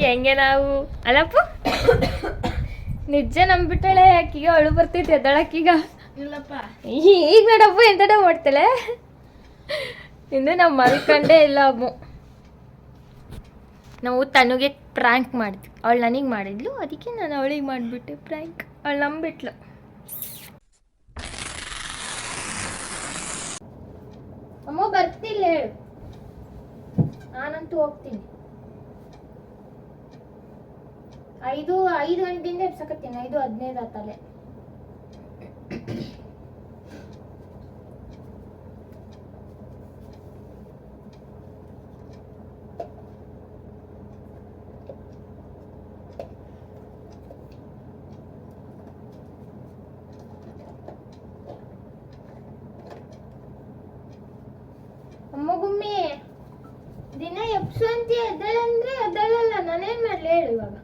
ಹೆಂಗೆ ನಾವು? ಅಲ್ಲಪ್ಪ? ನಿಜ ನಂಬಿಟ್ಟಳೆ ಆಕಿಗೆ ಅಳು ಬರ್ತೈತಿ ಎದ್ದಳಕ್ಕೀಗ. ಇಲ್ಲಪ್ಪ. ಈಗ ನೋಡಪ್ಪ ಎಂತಡ ಮಾಡ್ತಾಳೆ. ಇನ್ನು ನಾವು ಮಲ್ಕಂಡೇ ಇಲ್ಲ ಅಮ್ಮ. ನಾವು ತನಗೆ ಪ್ರ್ಯಾಂಕ್ ಮಾಡಿದ್ವಿ ಅವಳು ನನಗೆ ಮಾಡಿದ್ಲು ಅದಕ್ಕೆ ನಾನು ಅವಳಿಗೆ ಮಾಡಿಬಿಟ್ಟೆ ಪ್ರ್ಯಾಂಕ್ ಅವಳು ನಂಬಿಟ್ಲು. ಅಮ್ಮ ಬರ್ತಿಲ್ಲ ಹೇಳು. ನಾನಂತೂ ಹೋಗ್ತೀನಿ. ಐದು ಐದು ಗಂಟೆಯಿಂದ ಎಬ್ಸಕತ್ತೀನಿ ಐದು ಹದಿನೈದು ಆತಲೆ. ಅಮ್ಮ ಗುಮ್ಮಿ ದಿನ ಎಬ್ಸು ಅಂತ ಎದ್ದಳಂದ್ರೆ ಎದ್ದಳಲ್ಲ ನಾನೇನ್ ಮಾಡ್ಲಿ ಹೇಳು ಇವಾಗ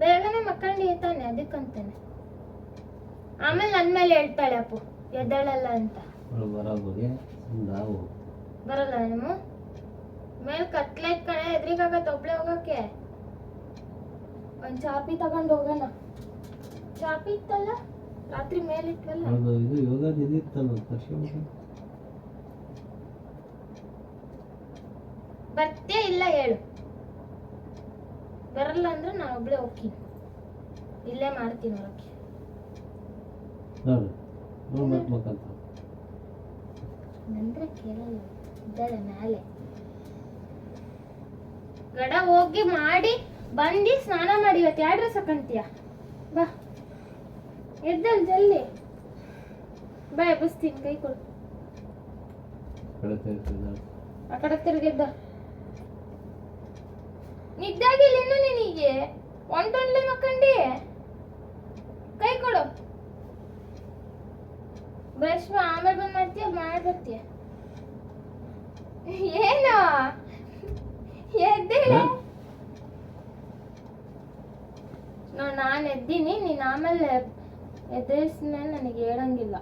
ಬೇಗನೆ ಮಕ್ಕಂಡು ತಾನೆ ಅದಕ್ಕಂತಾನೆ. ಆಮೇಲೆ ನನ್ ಮೇಲೆ ಹೇಳ್ತಾಳೆ ಅಪ್ಪು ಎದ್ದಳಲ್ಲ ಅಂತ. ಅವಳು ಬರೋಬ್ಬರಿ ನಾವು ಬರಲ್ಲ ನೀವು ಮೇಲ್ ಕತ್ಲೈತ್ ಕಣೆ ಎದ್ರಿಗಾಗತ್ತೆ ಒಬ್ಳೆ ಹೋಗಕ್ಕೆ ಒಂದ್ ಚಾಪಿ ತಗೊಂಡ್ ಹೋಗೋಣ. ಚಾಪಿ ಇತ್ತಲ್ಲ? ರಾತ್ರಿ ಮೇಲಿಟ್ವಲ್ಲ ಅದು ಇದು ಯೋಗ ಇದಿತ್ತಲ್ಲ ತರ್ಸ್ಕೊಂಡ್ಬಿಟ್ಟು ಬರ್ತೇ ಇಲ್ಲ ಹೇಳು. ಬರಲ್ಲ ಅಂದ್ರೆ ನಾನು ಒಬ್ಳೆ ಹೋಗ್ತೀನಿ. ಇಲ್ಲೇ ಮಾಡ್ತೀನಿ ಹೊರಕ್ಕೆ. ನಂದ್ರೆ ಕೇಳಲ್ಲ ಇದ್ದಾಳೆ ಮ್ಯಾಲೆ. ಗಡ ಹೋಗಿ ಮಾಡಿ ಬಂದಿ ಸ್ನಾನ ಮಾಡಿ ಇವತ್ತು. ಯಾವ ಡ್ರೆಸ್ ಹಾಕಂತೀಯ? ಬಾ. ಎದ್ದಲ್ ಜಲ್ದಿ. ಬಾ ಎಬ್ಬಿಸ್ತೀನಿ ಕೈ ಕೊಡು. ಆ ಕಡೆ ತಿರುಗಿದ್ದ ನಿದ್ದಾಗಿಲ್ಲ ನಿನಗೆ? ಒಂಟೊಂಡ್ಲೆ ಮಕ್ಕಂಡಿ? ಕೈ ಕೊಡು. ಬ್ರಷ್ ಆಮೇಲೆ ಬಂದ್ ಮಾಡ್ತೀಯ ಮಾಡಿ ಬರ್ತೀಯ? ಏನು? ಎದ್ದೇಳೆ. ನೋಡ್ ನಾನು ಎದ್ದೀನಿ ನೀನು ಆಮೇಲೆ ಎದ್ದೇಳಿಸ್ಮೇಲೆ ನನಗೆ ಹೇಳಂಗಿಲ್ಲ.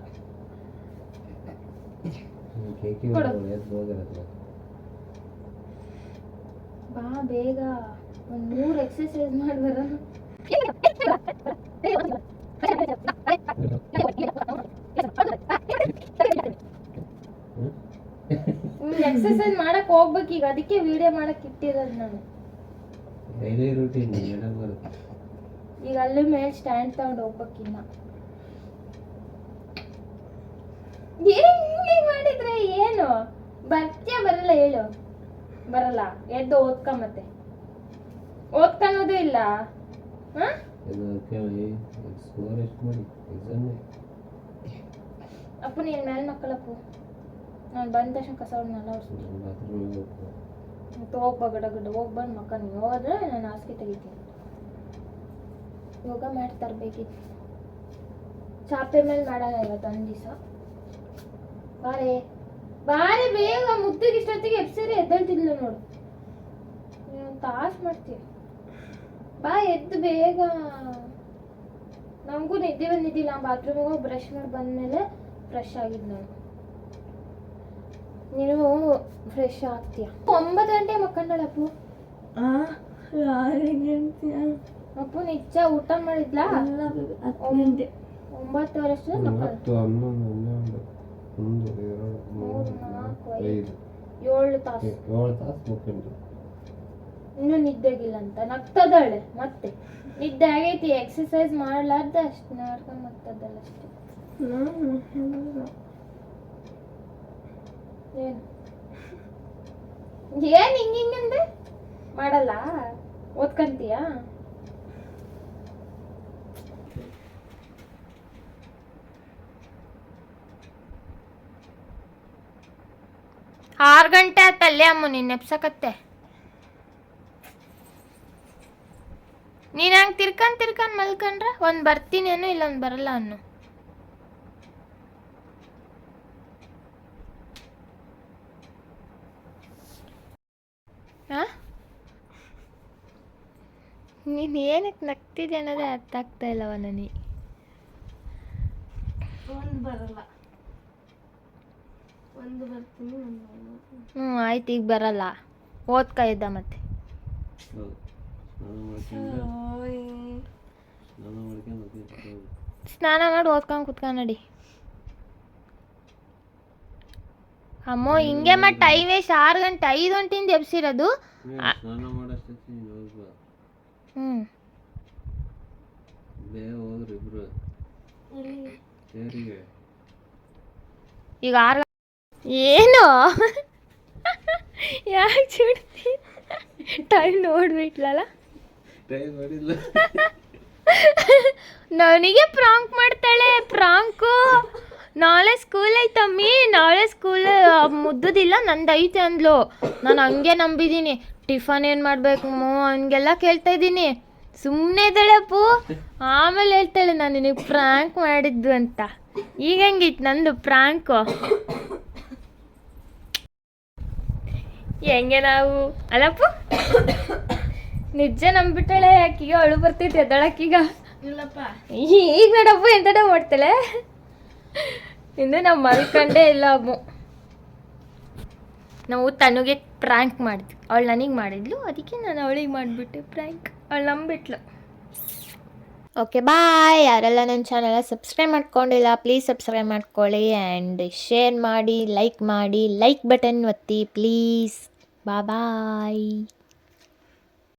ಕೊಡು. ಬಾ ಬೇಗ ಒಂದ್ ಮೂರ್ ಎಕ್ಸಸೈಸ್ ಮಾಡಿ ಬರೋಣ ಎಕ್ಸಸೈಸ್ ಮಾಡಕ್ ಹೋಗ್ಬೇಕು ಈಗ. ಅದಕ್ಕೆ ವಿಡಿಯೋ ಮಾಡಕ್ ಇಟ್ಟಿರೋದು ನಾನು. ಡೈಲಿ ರೂಟೀನ್ ಮೇಡಮ್ ಬರುತ್ತೆ. ಈಗ ಅಲ್ಲಿ ಮೇಲೆ ಸ್ಟ್ಯಾಂಡ್ ತಗೊಂಡು ಹೋಗ್ಬೇಕಿನ್ನ ಏನ್ ಮಾಡಿದ್ರೆ ಏನು? ಬರ್ತೀಯ ಬರಲ್ಲ ಹೇಳು. ಬರಲ್ಲ. ಎದ್ದು ಓದ್ಕ ಮತ್ತೆ. ಓದ್ಕೊಳೋದು ಇಲ್ಲ. ಅಪ್ಪ ನೀನ್ ಮೇಲೆ ಮಕ್ಕಳಪ್ಪು ನಾನು ಬಂದ ತಕ್ಷಣ ಕಸ ಹೊಡ್ನಲ್ಲ ಮತ್ತೆ ಹೋಗ್ಬಾ ಗಡ ಗಡ. ಹೋಗಿ ಬಂದು ಮಕ್ಕ. ನೀವು ಹೋದ್ರೆ ನಾನು ಹಾಸಿಗೆ ತೆಗಿತೀನಿ. ಯೋಗ ಮಾಡಿ ತರಬೇಕಿತ್ತು. ಚಾಪೆ ಮೇಲೆ ಮಾಡೋಣ ಇವತ್ತು ಒಂದು ದಿವಸ. ಬಾರೆ. ಬಾರೆ ಬೇಗ ಮುದ್ದಿಗೆ ಇಷ್ಟೊತ್ತಿಗೆ ಎಪ್ಸರಿ ಎದ್ದೇಳ್ತಿದ್ಲು ನೋಡು. ನೀನು ತಾಸು ಮಾಡ್ತೀವಿ ಬಾ ಎದ್ದು ಬೇಗ. ನಮಗೂ ನಿದ್ದೆ ಬಂದಿದ್ದಿಲ್ಲ. ಬಾತ್ರೂಮಿಗೆ ಹೋಗಿ ಬ್ರಷ್ ಮಾಡಿ ಬಂದಮೇಲೆ ಫ್ರೆಶ್ ಆಗಿದ್ದು ನಾನು. ನೀನು ಫ್ರೆಶ್ ಆಗ್ತೀಯ. ಒಂಬತ್ತು ಗಂಟೆ ಮಕ್ಕಂಡಳಪ್ಪು ಅಪ್ಪು. ನಿಜ ಊಟ ಮಾಡಿದ್ಲ? ಗಂಟೆ. ಒಂಬತ್ತುವರೆ ನಾಲ್ಕು ಮಕ್ಕಳು ಏಳು ತಾಸು. ಏಳು ತಾಸು ಮುಕ್ಕೊಂಡು ಇನ್ನೂ ನಿದ್ದೆಗಿಲ್ಲ ಅಂತ ನಗ್ತದಾಳೆ ಮತ್ತೆ. ನಿದ್ದೆ ಆಗೈತಿ ಎಕ್ಸರ್ಸೈಸ್ ಮಾಡಲಾರ್ದ ಅಷ್ಟು ನಡ್ಕೊಂಡು ನಗ್ತದಲ್ಲ ಅಷ್ಟೇ. ಏನು? ಏನ್ ಹಿಂಗ್ ಮಾಡಲ್ಲ? ಓದ್ಕಂತೀಯಾ? ಆರು ಗಂಟೆ ಆತಲ್ಲೇ ಅಮ್ಮ, ನೀನು ನೆಪ್ಸಕತ್ತೆ. ನೀನು ಹಂಗೆ ತಿರ್ಕನ್ ತಿರ್ಕನ್ ಮಲ್ಕೊಂಡ್ರೆ ಒಂದು ಬರ್ತೀನೇನು ಇಲ್ಲ ಒಂದ್ ಬರಲ್ಲ ಅನ್ನು. ನೀನು ಏನಕ್ಕೆ ನಗ್ತಿದ್ದೆ ಅನ್ನೋದೇ ಅರ್ಥ ಆಗ್ತಾ ಇಲ್ಲವ ನನಗೆ ಒಂದು ಬರಲ್ಲ ಒಂದು ಬರ್ತೀನಿ ಹ್ಞೂ ಆಯ್ತು ಈಗ ಬರಲ್ಲ. ಓದ್ಕ ಇದ್ದ ಮತ್ತೆ. ಸ್ನಾನ ಮಾಡಿ ಓದ್ಕೊಂಡು ಕುತ್ಕೊಂಡು ನಡಿ. ಅಮ್ಮೋ ಹಿಂಗೆ ಮತ್ತೆ ಟೈಮ್ ವೇಸ್ಟ್ ಆರು ಗಂಟೆ ಐದು ಗಂಟೆಯಿಂದ ಎಬ್ಸಿರೋದು. ಹ್ಞೂ ಈಗ ಆರು ಏನು? ಯಾಕೆ ಚಿಡ್ತಿ ಟೈಮ್ ನೋಡ್ಬಿಟ್ಲಲ್ಲ? ನನಗೆ ಪ್ರಾಂಕ್ ಮಾಡ್ತಾಳೆ ಪ್ರಾಂಕು. ನಾಳೆ ಸ್ಕೂಲ್ ಐತಮ್ಮಿ ನಾಳೆ ಸ್ಕೂಲ್ ಮುದ್ದುದಿಲ್ಲ ನಂದು ಐತೆ ಅಂದ್ಲು. ನಾನು ಹಂಗೆ ನಂಬಿದ್ದೀನಿ ಟಿಫನ್ ಏನು ಮಾಡಬೇಕು ಮೋ ಹಂಗೆಲ್ಲ ಕೇಳ್ತಾ ಇದ್ದೀನಿ. ಸುಮ್ಮನೆ ಇದ್ದಾಳಪ್ಪು ಆಮೇಲೆ ಹೇಳ್ತಾಳೆ ನಾನು ನಿನಗೆ ಪ್ರಾಂಕ್ ಮಾಡಿದ್ದು ಅಂತ. ಈಗ ಹೆಂಗಿತ್ತು ನಂದು ಪ್ರಾಂಕು? ಹೆಂಗೆ ನಾವು ಅಲ್ಲಪ್ಪ? ನಿಜ ನಂಬಿಟ್ಟಳೆ ಆಕಿಗೆ ಅಳು ಬರ್ತೈತಿ ಎದ್ದಳಕ್ಕೀಗ. ಇಲ್ಲಪ್ಪ. ಈಗ ನೋಡಪ್ಪ ಎಂತಡ ಮಾಡ್ತಾಳೆ ಇನ್ನು ನಾವು ಮಲ್ಕಂಡೇ ಇಲ್ಲ ಅಮ್ಮು. ನಾವು ತನುಗೆ ಪ್ರ್ಯಾಂಕ್ ಮಾಡಿದ್ವಿ ಅವಳು ನನಗೆ ಮಾಡಿದ್ಲು ಅದಕ್ಕೆ ನಾನು ಅವಳಿಗೆ ಮಾಡಿಬಿಟ್ಟೆ ಪ್ರ್ಯಾಂಕ್ ಅವಳು ನಂಬಿಟ್ಲು. ಓಕೆ ಬಾಯ್ ಯಾರೆಲ್ಲ ನನ್ನ ಚಾನೆಲ್ ಸಬ್ಸ್ಕ್ರೈಬ್ ಮಾಡ್ಕೊಂಡಿಲ್ಲ ಪ್ಲೀಸ್ ಸಬ್ಸ್ಕ್ರೈಬ್ ಮಾಡ್ಕೊಳ್ಳಿ. ಆ್ಯಂಡ್ ಶೇರ್ ಮಾಡಿ ಲೈಕ್ ಮಾಡಿ ಲೈಕ್ ಬಟನ್ ಒತ್ತಿ ಪ್ಲೀಸ್ ಬಾ ಬಾಯ್